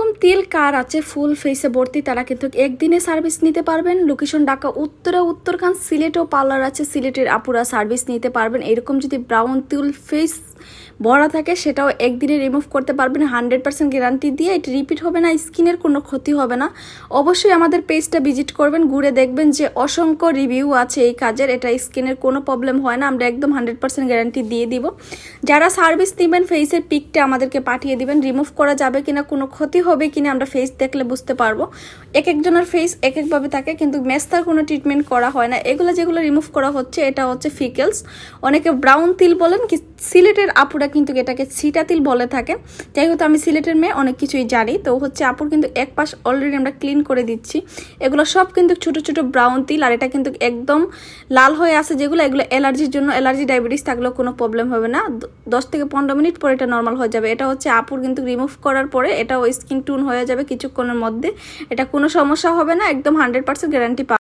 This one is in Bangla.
এরকম তিল, কার আছে, ফুল ফেসে ভর্তি, তারা কিন্তু একদিনে সার্ভিস নিতে পারবেন। লোকেশন ডাকা উত্তরা উত্তরখান সিলেটও পার্লার আছে, সিলেটের আপুরা সার্ভিস নিতে পারবেন। এরকম যদি ব্রাউন তিল ফেস ভরা থাকে সেটাও একদিনে রিমুভ করতে পারবেন হান্ড্রেড পার্সেন্ট গ্যারান্টি দিয়ে এটা রিপিট হবে না, স্কিনের কোনো ক্ষতি হবে না। অবশ্যই আমাদের পেজটা ভিজিট করবেন, ঘুরে দেখবেন যে অসংখ্য রিভিউ আছে এই কাজের, এটা স্কিনের কোনো প্রবলেম হয় না, আমরা একদম হান্ড্রেড পার্সেন্ট গ্যারান্টি দিয়ে দিব। যারা সার্ভিস নেবেন ফেসের পিকটা আমাদেরকে পাঠিয়ে দিবেন রিমুভ করা যাবে কিনা, কোনো ক্ষতি হবে কিনা, আমরা ফেস দেখলে বুঝতে পারব। এক একজনের ফেস এক একভাবে থাকে, কিন্তু মেস্তার কোনো ট্রিটমেন্ট করা হয় না। এগুলো যেগুলো রিমুভ করা হচ্ছে, এটা হচ্ছে ফিকেলস। অনেকে ব্রাউন তিল বলেন, কি সিলেটের আপুরা কিন্তু এটাকে ছিটা তিল বলে থাকে। যাই হোক আমি সিলেটের মেয়ে, অনেক কিছুই জানি। তো হচ্ছে আপুর কিন্তু এক পাশ অলরেডি আমরা ক্লিন করে দিচ্ছি। এগুলো সব কিন্তু ছোট ছোট ব্রাউন তিল, আর এটা কিন্তু একদম লাল হয়ে আছে যেগুলো, এগুলো অ্যালার্জির জন্য অ্যালার্জি ডায়াবেটিস থাকলেও কোনো প্রবলেম হবে না। দশ থেকে পনেরো মিনিট পরে এটা নর্মাল হয়ে যাবে। এটা হচ্ছে আপুর কিন্তু রিমুভ করার পরে এটা স্কিন টুন হয়ে যাবে কিছুক্ষণের মধ্যে। এটা কোনো সমস্যা হবে না, একদম হান্ড্রেড পার্সেন্ট গ্যারান্টি